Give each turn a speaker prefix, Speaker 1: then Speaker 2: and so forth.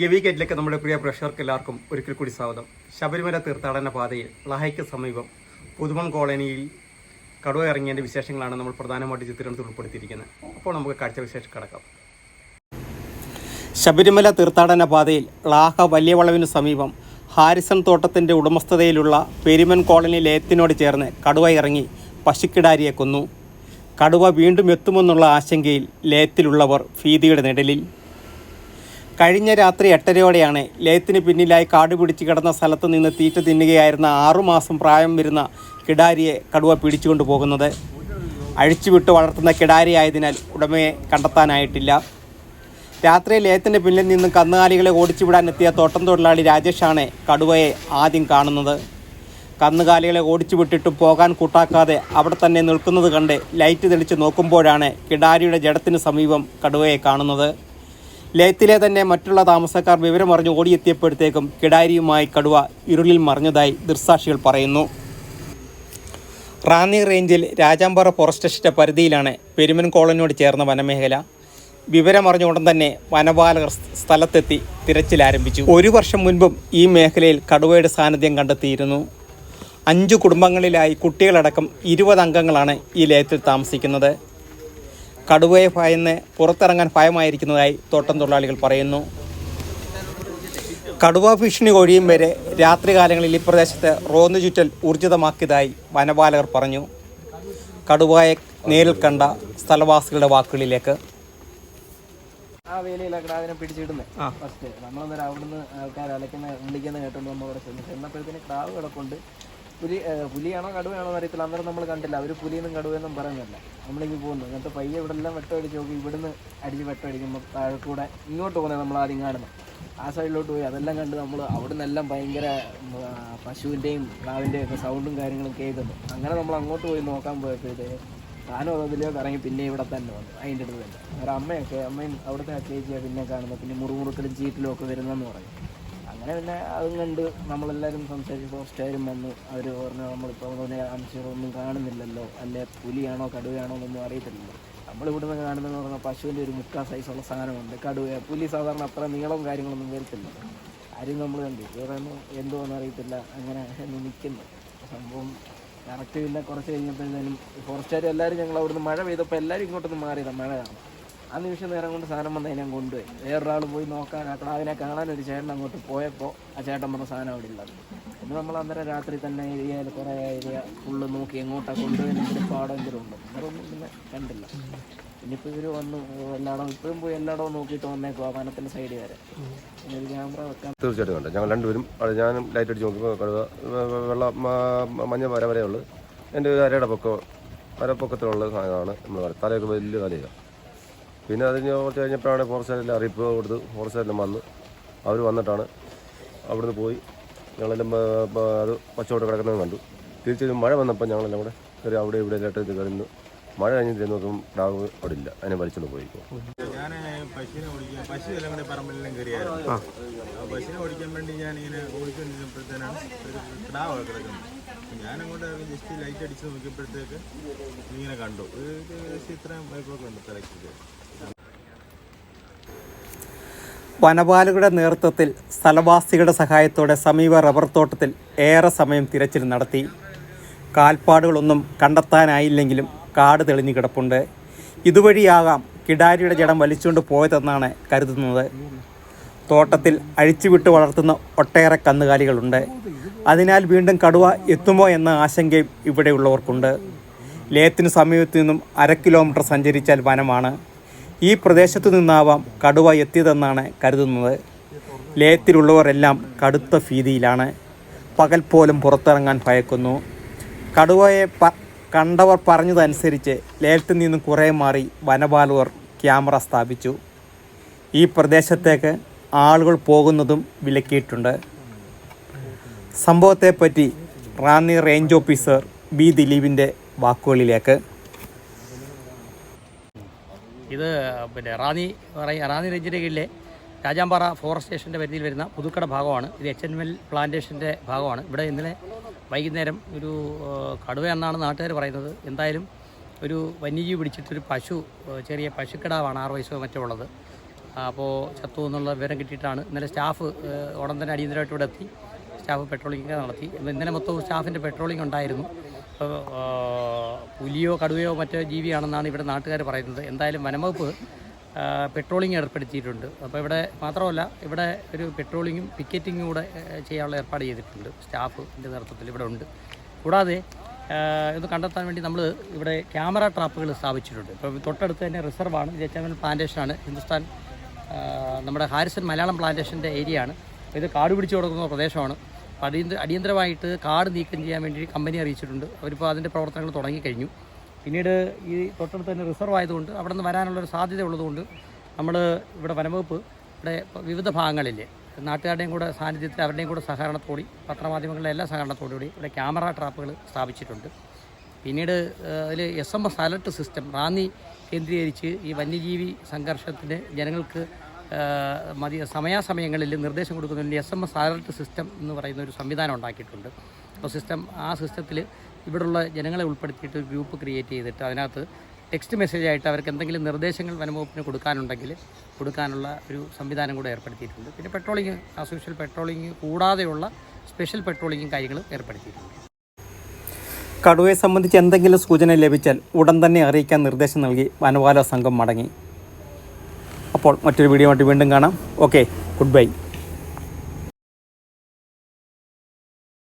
Speaker 1: ഗവി ഗേറ്റിലേക്ക് നമ്മുടെ പ്രിയ പ്രേക്ഷകർക്ക് എല്ലാവർക്കും ഒരിക്കൽ കൂടി സ്വാഗതം. ശബരിമല തീർത്ഥാടന പാതയിൽ ലഹയ്ക്ക് സമീപം പുതുമൺ കോളനിയിൽ കടുവ ഇറങ്ങിയതിന്റെ വിശേഷങ്ങളാണ് നമ്മൾ പ്രധാനമായിട്ട് ചിത്രത്തിൽ ഉൾപ്പെടുത്തിയിരിക്കുന്നത്. അപ്പോൾ നമുക്ക് കാഴ്ച വിശേഷം കിടക്കാം. ശബരിമല തീർത്ഥാടന പാതയിൽ ലാഹ വലിയ വളവിനു സമീപം ഹാരിസൺ തോട്ടത്തിന്റെ ഉടമസ്ഥതയിലുള്ള പെരുമൻ കോളനി ലയത്തിനോട് ചേർന്ന് കടുവ ഇറങ്ങി പശുക്കിടാരിയെ കൊന്നു. കടുവ വീണ്ടും എത്തുമെന്നുള്ള ആശങ്കയിൽ ലയത്തിലുള്ളവർ ഭീതിയുടെ നിഴലിൽ. കഴിഞ്ഞ രാത്രി എട്ടരയോടെയാണ് ലയത്തിന് പിന്നിലായി കാട് പിടിച്ച് കിടന്ന സ്ഥലത്ത് നിന്ന് തീറ്റ തിന്നുകയായിരുന്ന ആറുമാസം പ്രായം വരുന്ന കിടാരിയെ കടുവ പിടിച്ചുകൊണ്ട് പോകുന്നത്. അഴിച്ചുവിട്ട് വളർത്തുന്ന കിടാരിയായതിനാൽ ഉടമയെ കണ്ടെത്താനായിട്ടില്ല. രാത്രി ലയത്തിന്റെ പിന്നിൽ നിന്നും കന്നുകാലികളെ ഓടിച്ചുവിടാനെത്തിയ തോട്ടം തൊഴിലാളി രാജേഷാണ് കടുവയെ ആദ്യം കാണുന്നത്. കന്നുകാലികളെ ഓടിച്ചു വിട്ടിട്ട് പോകാൻ കൂട്ടാക്കാതെ അവിടെ തന്നെ നിൽക്കുന്നത് കണ്ട് ലൈറ്റ് തെളിച്ച് നോക്കുമ്പോഴാണ് കിടാരിയുടെ ജഡത്തിന് സമീപം കടുവയെ കാണുന്നത്. ലയത്തിലെ തന്നെ മറ്റുള്ള താമസക്കാർ വിവരമറിഞ്ഞ് ഓടിയെത്തിയപ്പോഴത്തേക്കും കിടാരിയുമായി കടുവ ഇരുളിൽ മറിഞ്ഞതായി ദൃക്സാക്ഷികൾ പറയുന്നു. റാന്നി റേഞ്ചിൽ രാജാമ്പാറ ഫോറസ്റ്റ് സ്റ്റേഷന്റെ പരിധിയിലാണ് പെരുമൻ കോളനിയോട് ചേർന്ന വനമേഖല. വിവരമറിഞ്ഞ ഉടൻ തന്നെ വനപാലകർ സ്ഥലത്തെത്തി തിരച്ചിൽ ആരംഭിച്ചു. ഒരു വർഷം മുൻപും ഈ മേഖലയിൽ കടുവയുടെ സാന്നിധ്യം കണ്ടെത്തിയിരുന്നു. അഞ്ച് കുടുംബങ്ങളിലായി കുട്ടികളടക്കം ഇരുപത് അംഗങ്ങളാണ് ഈ ലയത്തിൽ താമസിക്കുന്നത്. കടുവയെ ഭയന്ന് പുറത്തിറങ്ങാൻ ഭയമായിരിക്കുന്നതായി തോട്ടം തൊഴിലാളികൾ പറയുന്നു. കടുവ ഭീഷണി ഒഴിയും വരെ രാത്രികാലങ്ങളിൽ ഈ പ്രദേശത്ത് റോന്നു ചുറ്റൽ ഊർജിതമാക്കിയതായി വനപാലകർ പറഞ്ഞു. കടുവയെ നേരിൽ കണ്ട സ്ഥലവാസികളുടെ വാക്കുകളിലേക്ക്.
Speaker 2: ആ വേലയിലൊക്കെ അതിനെ പിടിച്ചിടുന്നത് ഫസ്റ്റ് നമ്മളൊന്നൊരു അവിടുന്ന് ആൾക്കാർ അലക്കുന്ന വിളിക്കുന്ന കേട്ടോണ്ട് നമ്മൾ അവിടെ ചെന്നു ചെന്നപ്പോഴത്തേന് ക്രാവ് കിടപ്പുണ്ട് പുലി പുലിയാണോ കടുവയാണോ അറിയത്തില്ല. അന്നേരം നമ്മൾ കണ്ടില്ല. അവർ പുലിയെന്നും കടുവയെന്നും പറയുന്നില്ല നമ്മളിങ്ങ് പോകുന്നു. എന്നിട്ട് പയ്യെ ഇവിടെ എല്ലാം വെട്ടമടിച്ച് നോക്കി. ഇവിടുന്ന് അടിച്ച് വെട്ടമടിക്കുമ്പോൾ താഴെ കൂടെ ഇങ്ങോട്ട് പോകുന്നത് നമ്മൾ ആദ്യം കാണുന്നത്. ആ സൈഡിലോട്ട് പോയി. അതെല്ലാം കണ്ട് നമ്മൾ അവിടെ എല്ലാം ഭയങ്കര പശുവിന്റെയും പ്രാവിന്റെയും ഒക്കെ സൗണ്ടും കാര്യങ്ങളും കേൾക്കുന്നു അങ്ങനെ നമ്മൾ അങ്ങോട്ട് പോയി നോക്കാൻ പോയപ്പോഴത്തേക്ക് താനും അതിലേക്ക് ഇറങ്ങി പിന്നെ ഇവിടെ തന്നെ വന്നു. അതിന്റെ അടുത്ത് തന്നെ. ഒരു അമ്മയൊക്കെ അമ്മയും അവിടുത്തെ അച്ചേച്ചിയാണ് ചേച്ചിയാണ് പിന്നെ കാണുന്നത് പിന്നെ മുറുമുറുക്കലും ചീറ്റിലും ഒക്കെ വരുന്നതെന്ന് പറയും. അങ്ങനെ പിന്നെ അതും കണ്ട് നമ്മളെല്ലാവരും സംസാരിച്ച് ഫോറസ്റ്റുകാരും വന്നു. അവർ പറഞ്ഞു നമ്മളിപ്പോൾ അതിനെ അംശങ്ങളൊന്നും കാണുന്നില്ലല്ലോ. അല്ലെ പുലിയാണോ കടുവയാണോ എന്നൊന്നും അറിയത്തില്ലല്ലോ. നമ്മളിവിടുന്ന് കാണുന്നതെന്ന് പറഞ്ഞാൽ പശുവിന്റെ ഒരു മുക്കാ സൈസുള്ള സാധനമുണ്ട്. കടുവ പുലി സാധാരണ അത്ര നീളവും കാര്യങ്ങളൊന്നും വരത്തില്ല. ആരും നമ്മൾ കണ്ടു ഇത് എന്തോന്നും അറിയത്തില്ല. അങ്ങനെ നിൽക്കുന്നു സംഭവം കറക്റ്റ് പിന്നെ കുറച്ച് കഴിഞ്ഞപ്പോഴത്തേനും ഫോറസ്റ്റുകാരും എല്ലാവരും ഞങ്ങൾ അവിടുന്ന് മഴ പെയ്തപ്പോൾ എല്ലാവരും ഇങ്ങോട്ടൊന്ന് മാറിയതാണ് മഴ കാരണം ആ നിമിഷം നേരം കൊണ്ട് സാധനം വന്ന് അതിനെ കൊണ്ടുപോയി. വേറൊരാൾ പോയി നോക്കാൻ ആ ക്ലാവിനെ കാണാൻ ഒരു ചേട്ടൻ അങ്ങോട്ട് പോയപ്പോൾ ആ ചേട്ടൻ പറഞ്ഞ സാധനം അവിടെ ഇല്ല. പിന്നെ നമ്മൾ അന്നേരം രാത്രി തന്നെ ഏരിയയിൽ കുറേ ഏരിയ ഫുള്ള് നോക്കി എങ്ങോട്ടാണ് കൊണ്ടുപോയി എന്തെങ്കിലും പാടം അതൊന്നും പിന്നെ കണ്ടില്ല. ഇനിയിപ്പോൾ ഇവർ വന്നു എല്ലായിടവും ഇപ്പോഴും പോയി എല്ലായിടവും നോക്കിയിട്ട് വന്നേക്കും ആ വനത്തിന്റെ സൈഡിൽ വരെ. ഒരു ക്യാമറ വെക്കാൻ
Speaker 3: തീർച്ചയായിട്ടും ഉണ്ട് ഞങ്ങൾ രണ്ടുപേരും ഞാനും ലൈറ്റ് അടിച്ച് നോക്കുമ്പോൾ കടുവ വെ- വെ- വെള്ള മഞ്ഞ വര വരെയുള്ളൂ. എന്റെ ഒരു അരയുടെ പൊക്കം അരപ്പൊക്കത്തിലുള്ള സാധനമാണ് നമ്മൾ തലയൊക്കെ വലിയ തലയാണ് പിന്നെ അതിന് കുറച്ച് കഴിഞ്ഞപ്പോഴാണ് ഫോറസ്റ്റ് സൈഡിൽ അറിയിപ്പ് കൊടുത്ത് ഫോറസ്റ്റ് സൈഡിൽ വന്ന്. അവർ വന്നിട്ടാണ് അവിടുന്ന് പോയി. ഞങ്ങളെല്ലാം അത് പച്ചവട്ട് കിടക്കുന്നത് കണ്ടു. തിരിച്ചു മഴ വന്നപ്പോൾ ഞങ്ങളെല്ലാം കൂടെ കയറി അവിടെ ഇവിടെ ആയിട്ട് ഇത് കഴിഞ്ഞു മഴ കഴിഞ്ഞ് തരുന്ന നോക്കും പ്രാവ് അവിടെ ഇല്ല. അതിനെ വലിച്ചുകൊണ്ട് പോയി.
Speaker 4: ഞാൻ പശുവിനെ ഓടിക്കാൻ പശു എല്ലാം കൂടെ പറമ്പിലെല്ലാം കയറിയായിരുന്നു പശുവിനെ ഓടിക്കാൻ വേണ്ടി ഞാൻ ഇങ്ങനെ ഓടിച്ചുകൊണ്ടിരുന്നപ്പോഴത്തേനാണ് ഒരു കിടാവ് കിടക്കുന്നത്. ഞാൻ അങ്ങോട്ട് ജസ്റ്റ് ലൈറ്റ് അടിച്ച് നോക്കിയപ്പോഴത്തേക്ക് ഇങ്ങനെ കണ്ടു. ഇത് ഇത്രയും വൈപ്പൊക്കെ ഉണ്ട് തലയ്ക്ക്.
Speaker 1: വനപാലകരുടെ നേതൃത്വത്തിൽ സ്ഥലവാസികളുടെ സഹായത്തോടെ സമീപ റബ്ബർ തോട്ടത്തിൽ ഏറെ സമയം തിരച്ചിൽ നടത്തി. കാൽപ്പാടുകളൊന്നും കണ്ടെത്താനായില്ലെങ്കിലും കാട് തെളിഞ്ഞു കിടപ്പുണ്ട്. ഇതുവഴിയാകാം കിടാരിയുടെ ജടം വലിച്ചുകൊണ്ട് പോയതെന്നാണ് കരുതുന്നത്. തോട്ടത്തിൽ അഴിച്ചുവിട്ട് വളർത്തുന്ന ഒട്ടേറെ കന്നുകാലികളുണ്ട്. അതിനാൽ വീണ്ടും കടുവ എത്തുമോ എന്ന ആശങ്കയും ഇവിടെയുള്ളവർക്കുണ്ട്. ലേത്തിന് സമീപത്തു നിന്നും അര കിലോമീറ്റർ സഞ്ചരിച്ചാൽ വനമാണ്. ഈ പ്രദേശത്തു നിന്നാവാം കടുവ എത്തിയതെന്നാണ് കരുതുന്നത്. ലയത്തിലുള്ളവരെല്ലാം കടുത്ത ഭീതിയിലാണ്. പകൽ പോലും പുറത്തിറങ്ങാൻ ഭയക്കുന്നു. കടുവയെ പ കണ്ടവർ പറഞ്ഞതനുസരിച്ച് ലയത്തിൽ നിന്നും കുറേ മാറി വനപാലകർ ക്യാമറ സ്ഥാപിച്ചു. ഈ പ്രദേശത്തേക്ക് ആളുകൾ പോകുന്നതും വിലക്കിയിട്ടുണ്ട്. സംഭവത്തെപ്പറ്റി റാന്നി റേഞ്ച് ഓഫീസർ ബി ദിലീപിന്റെ വാക്കുകളിലേക്ക്.
Speaker 5: ഇത് പിന്നെ റാന്നി റാന്നി റേഞ്ചിന്റെ കീഴിലെ രാജാമ്പാറ ഫോറസ്റ്റ് സ്റ്റേഷന്റെ പരിധിയിൽ വരുന്ന പുതുക്കട ഭാഗമാണ്. ഇത് എച്ച് എൻ എൽ പ്ലാന്റേഷന്റെ ഭാഗമാണ്. ഇവിടെ ഇന്നലെ വൈകുന്നേരം ഒരു കടുവ എന്നാണ് നാട്ടുകാർ പറയുന്നത്. എന്തായാലും ഒരു വന്യജീവി പിടിച്ചിട്ടൊരു പശു ചെറിയ പശുക്കിടാവാണ് ആറ് വയസ്സോ മറ്റോ ഉള്ളത്. അപ്പോൾ ചത്തു എന്നുള്ള വിവരം കിട്ടിയിട്ടാണ് ഇന്നലെ സ്റ്റാഫ് ഉടൻ തന്നെ അടിയന്തരമായിട്ട് ഇവിടെ എത്തി. സ്റ്റാഫ് പെട്രോളിംഗ് നടത്തി. ഇന്നലെ മൊത്തം സ്റ്റാഫിന്റെ പെട്രോളിംഗ് ഉണ്ടായിരുന്നു. പുലിയോ കടുവയോ മറ്റോ ജീവിയാണെന്നാണ് ഇവിടെ നാട്ടുകാർ പറയുന്നത്. എന്തായാലും വനംവകുപ്പ് പെട്രോളിംഗ് ഏർപ്പെടുത്തിയിട്ടുണ്ട്. അപ്പോൾ ഇവിടെ മാത്രമല്ല ഇവിടെ ഒരു പെട്രോളിങ്ങും പിക്കറ്റിങ്ങും കൂടെ ചെയ്യാനുള്ള ഏർപ്പാട് ചെയ്തിട്ടുണ്ട്. സ്റ്റാഫിന്റെ നേതൃത്വത്തിൽ ഇവിടെ ഉണ്ട്. കൂടാതെ ഇത് കണ്ടെത്താൻ വേണ്ടി നമ്മൾ ഇവിടെ ക്യാമറ ട്രാപ്പുകൾ സ്ഥാപിച്ചിട്ടുണ്ട്. ഇപ്പോൾ തൊട്ടടുത്ത് തന്നെ റിസർവാണ് എൽ പ്ലാന്റേഷനാണ്. ഹിന്ദുസ്ഥാൻ നമ്മുടെ ഹാരിസൺ മലയാളം പ്ലാന്റേഷന്റെ ഏരിയയാണ്. ഇത് കാട് പിടിച്ചു കൊടുക്കുന്ന പ്രദേശമാണ്. അടിയന്തര അടിയന്തരമായിട്ട് കാട് നീക്കം ചെയ്യാൻ വേണ്ടി കമ്പനി അറിയിച്ചിട്ടുണ്ട്. അവരിപ്പോൾ അതിന്റെ പ്രവർത്തനങ്ങൾ തുടങ്ങിക്കഴിഞ്ഞു പിന്നീട് ഈ തൊട്ടടുത്ത് തന്നെ റിസർവ് ആയതുകൊണ്ട് അവിടെ നിന്ന് വരാനുള്ളൊരു സാധ്യത ഉള്ളതുകൊണ്ട് നമ്മൾ ഇവിടെ വനംവകുപ്പ് ഇവിടെ വിവിധ ഭാഗങ്ങളിൽ നാട്ടുകാരുടെയും കൂടെ സാന്നിധ്യത്തിൽ അവരുടെയും കൂടെ സഹകരണത്തോടി പത്രമാധ്യമങ്ങളുടെ എല്ലാ സഹകരണത്തോടുകൂടി ഇവിടെ ക്യാമറ ട്രാപ്പുകൾ സ്ഥാപിച്ചിട്ടുണ്ട്. പിന്നീട് അതിൽ S M S alert system Ranni കേന്ദ്രീകരിച്ച് ഈ വന്യജീവി സംഘർഷത്തിന് ജനങ്ങൾക്ക് മതി സമയാസമയങ്ങളിൽ നിർദ്ദേശം കൊടുക്കുന്നതിന് S M S alert system എന്ന് പറയുന്ന ഒരു സംവിധാനം ഉണ്ടാക്കിയിട്ടുണ്ട്. അപ്പോൾ സിസ്റ്റം ആ സിസ്റ്റത്തിൽ ഇവിടെയുള്ള ജനങ്ങളെ ഉൾപ്പെടുത്തിയിട്ട് ഒരു ഗ്രൂപ്പ് ക്രിയേറ്റ് ചെയ്തിട്ട് അതിനകത്ത് ടെക്സ്റ്റ് മെസ്സേജ് ആയിട്ട് അവർക്ക് എന്തെങ്കിലും നിർദ്ദേശങ്ങൾ വനംവകുപ്പിന് കൊടുക്കാനുണ്ടെങ്കിൽ കൊടുക്കാനുള്ള ഒരു സംവിധാനം കൂടെ ഏർപ്പെടുത്തിയിട്ടുണ്ട്. പിന്നെ പെട്രോളിങ് അസോഷ്യൽ പെട്രോളിങ് കൂടാതെയുള്ള സ്പെഷ്യൽ പെട്രോളിങ്ങും കാര്യങ്ങളും ഏർപ്പെടുത്തിയിട്ടുണ്ട്.
Speaker 1: കടുവയെ സംബന്ധിച്ച് എന്തെങ്കിലും സൂചന ലഭിച്ചാൽ ഉടൻ തന്നെ അറിയിക്കാൻ നിർദ്ദേശം നൽകി വനപാല സംഘം മടങ്ങി. അപ്പോൾ മറ്റൊരു വീഡിയോ ആയിട്ട് വീണ്ടും കാണാം. Okay good bye